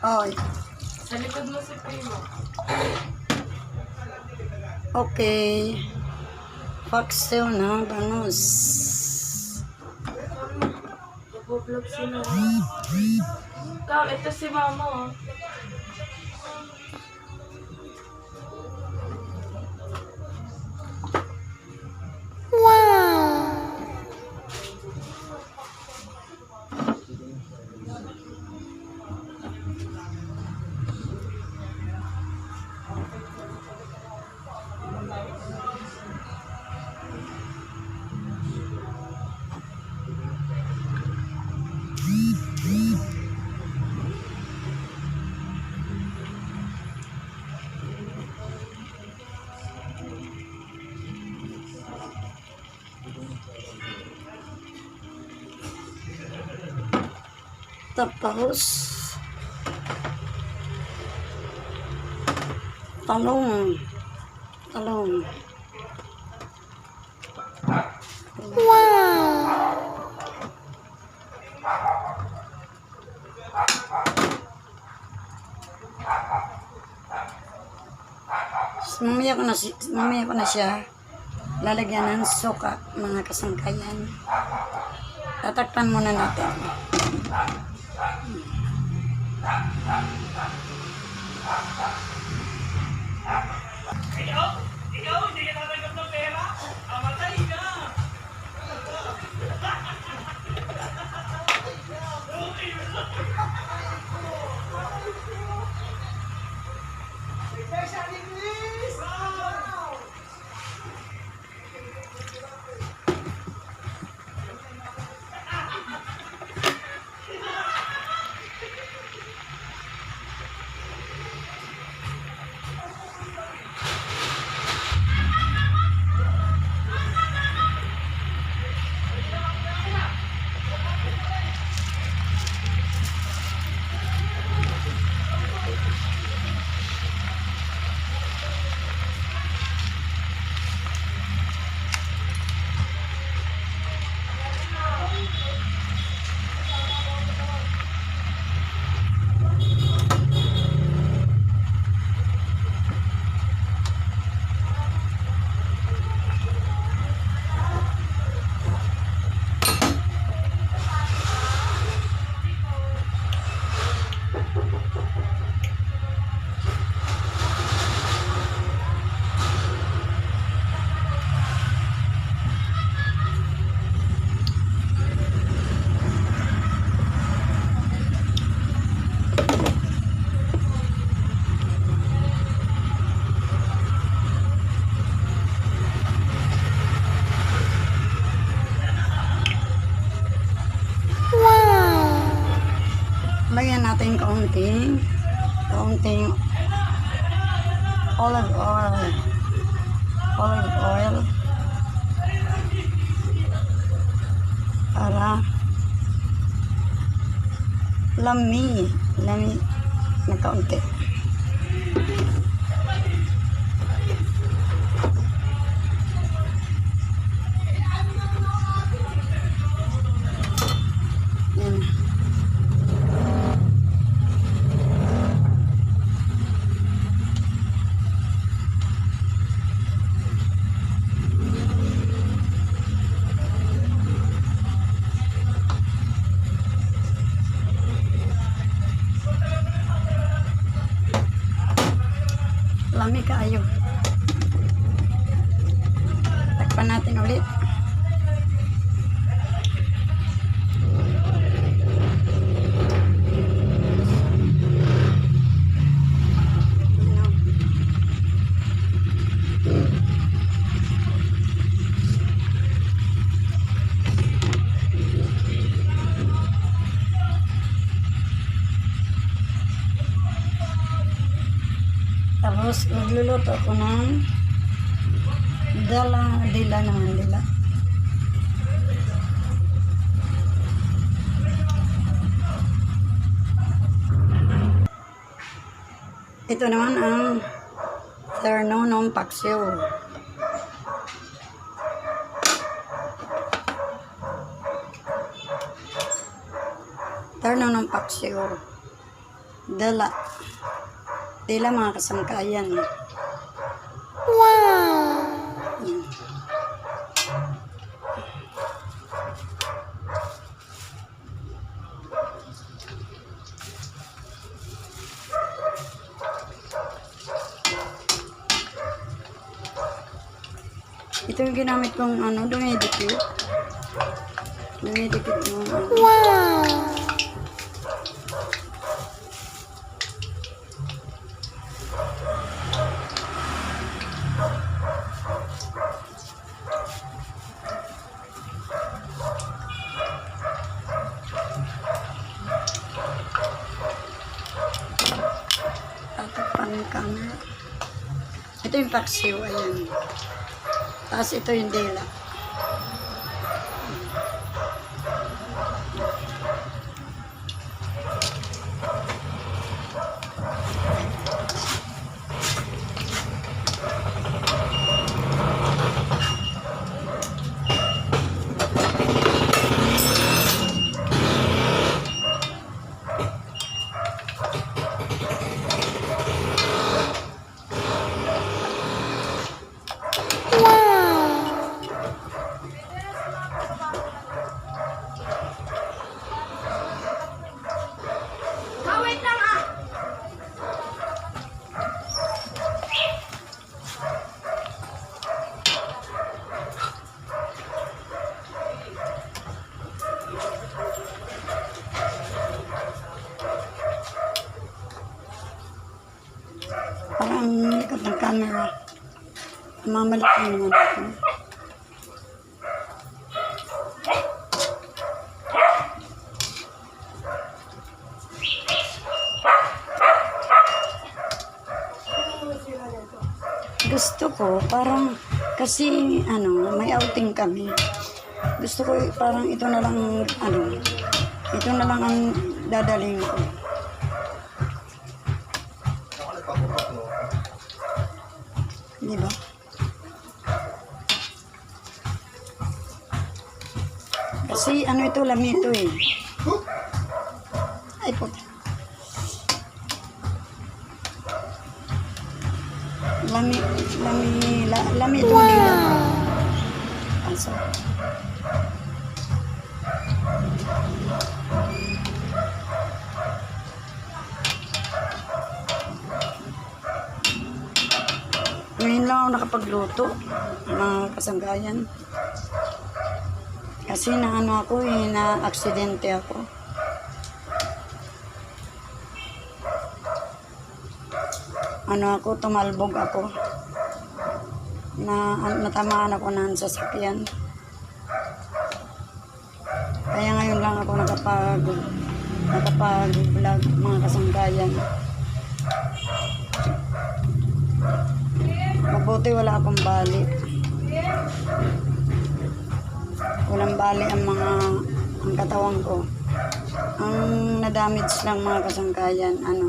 Oy. Sa likod mo si Primo. Okay. Paksiw na bangus. Nagpo-vlog sila. Ito si mama oh. Tapos, talong. Talong. Wow! Mamaya ko na, mamaya ko na siya lalagyan ng suka, mga kasangkayan. Tatakpan muna natin. Cái đó natin kaunting, kaunting olive oil. Olive oil. Para lami, lami na kaunti. Lami kaayo. Tapos magluluto ako ng dala, dila naman dila. Ito naman ang Ternonong Paksiw. Ternonong Paksiw. Dala. Dila mga kasangkayan. Wow! Yan. Ito yung ginamit kong ano, dumidikit. Dumidikit yung ano. Tatakpan ka na. Ito yung paksiw, ayan. Tapos ito yung dila. Camera. Mamalik na naman ako. Gusto ko, parang, kasi, ano, may outing kami. Gusto ko, parang ito na lang, ano, ito na lang ang dadaling ko. Kasi ano ito, lami ito eh. Ay po. Lami, lami, la, lami ito wow. dila. Also, ngayon lang ako nakapagluto, mga kasanggayan. Kasi na ano ako eh, na aksidente ako. Ano ako, tumalbog ako. Na an- natamaan ako ng sasakyan. Kaya ngayon lang ako nakapag nakapag-vlog mga kasanggayan. Mabuti wala akong bali. Walang bali ang mga ang katawan ko. Ang nadamage lang mga kasangkayan, ano,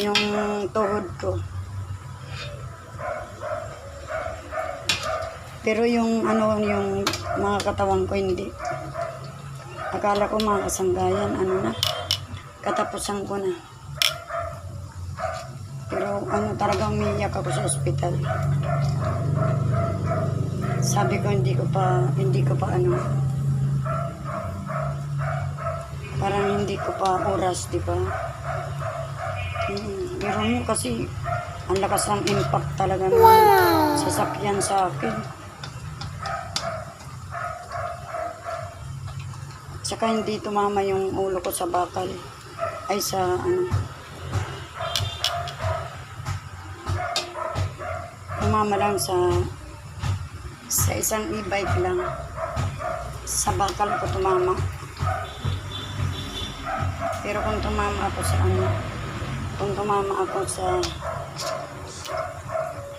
yung tuhod ko. Pero yung ano, yung mga katawan ko hindi. Akala ko mga kasangkayan, ano na, katapusan ko na. Pero ano talagang umiiyak ako sa ospital. Sabi ko hindi ko pa hindi ko pa ano parang hindi ko pa oras, di ba? Hmm, pero mo kasi ang lakas ng impact talaga ng sasakyan sa akin. Tsaka hindi tumama yung ulo ko sa bakal. Ay sa ano, tumama lang sa sa isang e-bike lang. Sa bakal ko tumama. Pero kung tumama ako sa ano kung tumama ako sa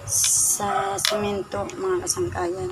sa semento mga kasangkayan